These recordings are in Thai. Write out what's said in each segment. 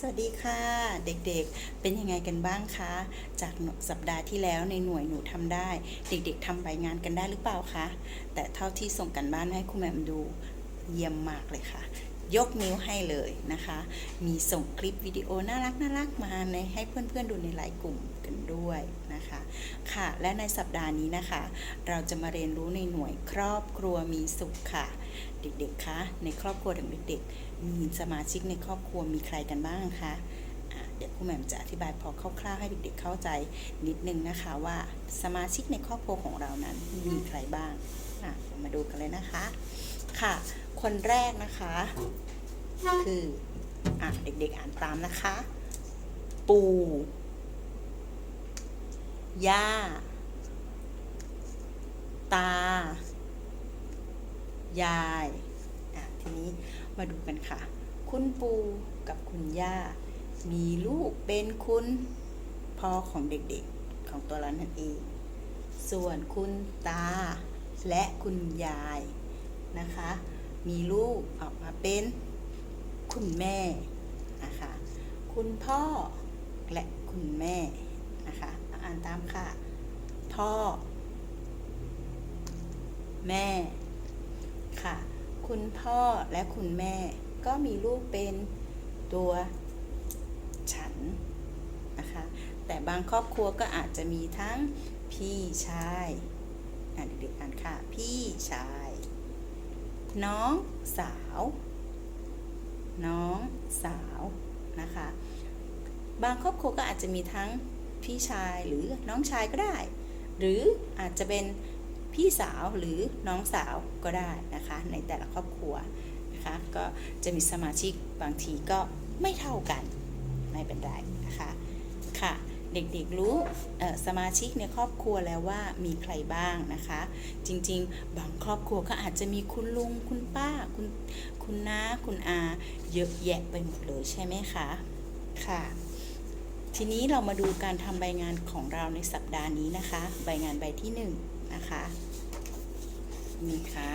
สวัสดีค่ะ เด็กๆ เป็นยังไงกันบ้างคะ จากสัปดาห์ที่แล้วในหน่วยหนูทำได้ เด็กๆทำใบงานกันได้หรือเปล่าคะ แต่เท่าที่ส่งกันบ้านให้คุณแหม่มดูเยี่ยมมากเลยค่ะ ยกนิ้วให้เลยนะคะ มีส่งคลิปวิดีโอน่ารักน่ารักมาในให้เพื่อนๆดูในไลน์กลุ่มกันด้วยนะคะ ค่ะ และในสัปดาห์นี้นะคะ เราจะมาเรียนรู้ในหน่วยครอบครัวมีสุขค่ะ เด็กๆคะในครอบครัวของเด็กๆมีสมาชิกในครอบครัวมีใครกันบ้างคะอะเดี๋ยวครูแหม่มจะอธิบายพอคร่าวๆให้เด็กๆเข้าใจนิดนึงนะคะว่าสมาชิกในครอบครัวของเรานั้นมีใครบ้าง อะมาดูกันเลยนะคะ ค่ะ คนแรกนะคะ คืออะเด็ก ๆ อ่านตามนะคะ ปู่ย่า ตา ยายอะทีนี้มาดูกันค่ะ คุณปู่กับคุณย่า มีลูกเป็นคุณพ่อของเด็กๆของตัวเรานั่นเอง ส่วนคุณตา และคุณยายนะคะ มีลูกออกมาเป็นคุณแม่นะคะ คุณพ่อและคุณแม่นะคะอ่านตามค่ะ พ่อ แม่ค่ะ คุณพ่อและคุณแม่ก็มีลูกเป็นตัวฉันนะคะ แต่บางครอบครัวก็อาจจะมีทั้งพี่ชายอ่านเด็กๆอ่าน พี่ชาย น้องสาว น้องสาวนะคะ บางครอบครัวก็อาจจะมีทั้งพี่ชายหรือน้องชายก็ได้ หรืออาจจะเป็นพี่สาวหรือน้องสาวก็ได้นะคะ ในแต่ละครอบครัวนะคะก็จะมีสมาชิกบางทีก็ไม่เท่ากันไม่เป็นไรนะคะ เด็กๆรู้สมาชิกในครอบครัวแล้วว่ามีใครบ้างนะคะ จริงๆ บางครอบครัวก็อาจจะมีคุณลุงคุณป้า คุณคุณน้าคุณอาเยอะแยะไปหมดเลยใช่ไหมคะค่ะ ทีนี้เรามาดูการทำใบงานของเราในสัปดาห์นี้นะคะ ใบงานใบที่หนึ่งนะคะนี่ค่ะ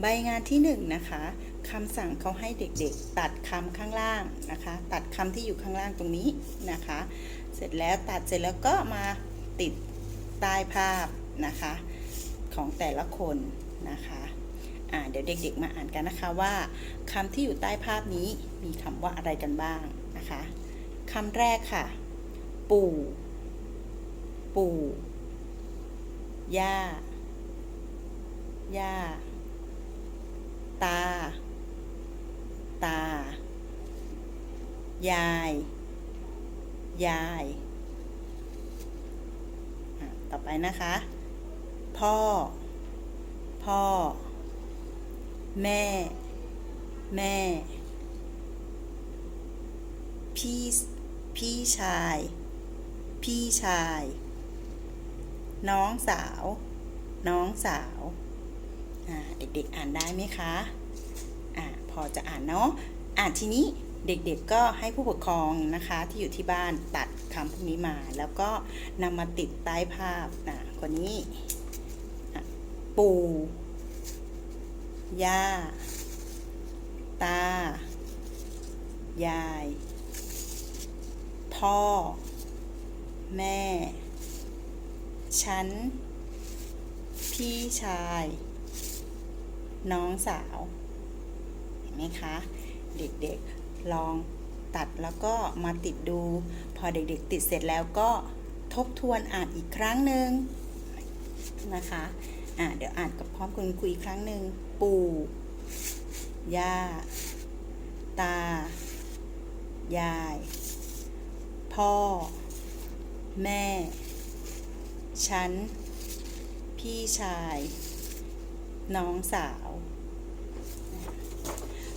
ใบงานที่หนึ่งนะคะ คำสั่งเขาให้เด็กๆ ตัดคำข้างล่างนะคะ ตัดคำที่อยู่ข้างล่างตรงนี้นะคะ เสร็จแล้วตัดเสร็จแล้วก็มาติดใต้ภาพนะคะ ของแต่ละคนนะคะอ่าเดี๋ยวเด็กๆมาอ่านกันนะคะว่าคำที่อยู่ใต้ภาพนี้มีคำว่าอะไรกันบ้างนะคะคำแรกค่ะ ปู่ ปู่ย่าย่าตา ตา ยาย ยายต่อไปนะคะ พ่อ พ่อ แม่ แม่ พี่ พี่ชาย พี่ชาย น้องสาว น้องสาว เด็กๆอ่านได้ไหมคะ พอจะอ่านเนาะอ่านทีนี้เด็กๆก็ให้ผู้ปกครองนะคะที่อยู่ที่บ้านตัดคำพวกนี้มา แล้วก็นำมาติดใต้ภาพนะคนนี้ ปู่ ย่า ตา ยาย พ่อ แม่ ฉัน พี่ชาย น้องสาว ไหมคะ เด็กๆลองตัดแล้วก็มาติดดู พอเด็กๆ ติดเสร็จแล้วก็ทบทวนอ่านอีกครั้งหนึ่งนะคะอะเดี๋ยวอ่านกับพร้อมคุณคุยอีกครั้งหนึ่งปู่ย่า ตา ยาย พ่อ แม่ ฉัน พี่ชาย น้องสาว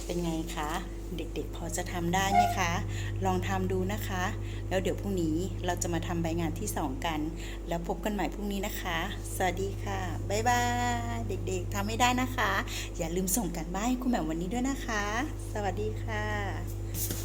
เป็นไงคะ เด็กๆ พอจะทำได้ไหมคะ ลองทำดูนะคะ แล้วเดี๋ยวพรุ่งนี้เราจะมาทำใบงานที่ 2 กัน แล้วพบกันใหม่พรุ่งนี้นะคะ สวัสดีค่ะ บ๊ายบาย เด็กๆทำไม่ได้นะคะ อย่าลืมส่งกันบ้านให้คุณแหม่มวันนี้ด้วยนะคะ สวัสดีค่ะ